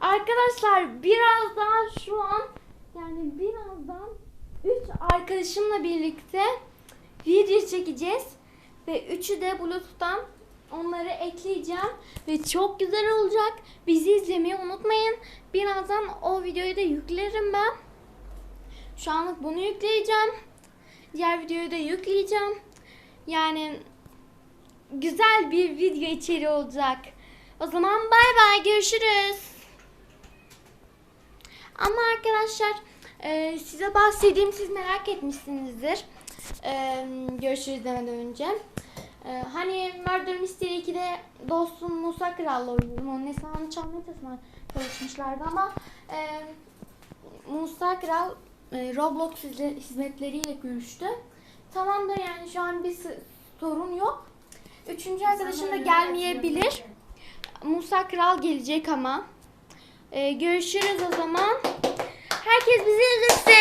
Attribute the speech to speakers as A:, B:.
A: Arkadaşlar birazdan şu an yani birazdan 3 arkadaşımla birlikte video çekeceğiz. Ve üçü de Bluetooth'tan onları ekleyeceğim. Ve çok güzel olacak. Bizi izlemeyi unutmayın. Birazdan o videoyu da yüklerim ben. Şu anlık bunu yükleyeceğim. Diğer videoyu da yükleyeceğim. Yani güzel bir video içeriği olacak. O zaman bay bay görüşürüz. Ama arkadaşlar e, size bahsedeyim siz merak etmişsinizdir. E, görüşürüz demeden önce. E, hani Murder Mystery 2'de dostum Musa Kral'la oynadım. Onun hesabını çalmaya çalışmışlardı ama e, Musa Kral e, Roblox hizmetleriyle görüştü. Tamam da yani şu an bir sorun yok. Üçüncü arkadaşım da gelmeyebilir. Musa Kral gelecek ama. E, görüşürüz o zaman. Herkes bizi izlesin.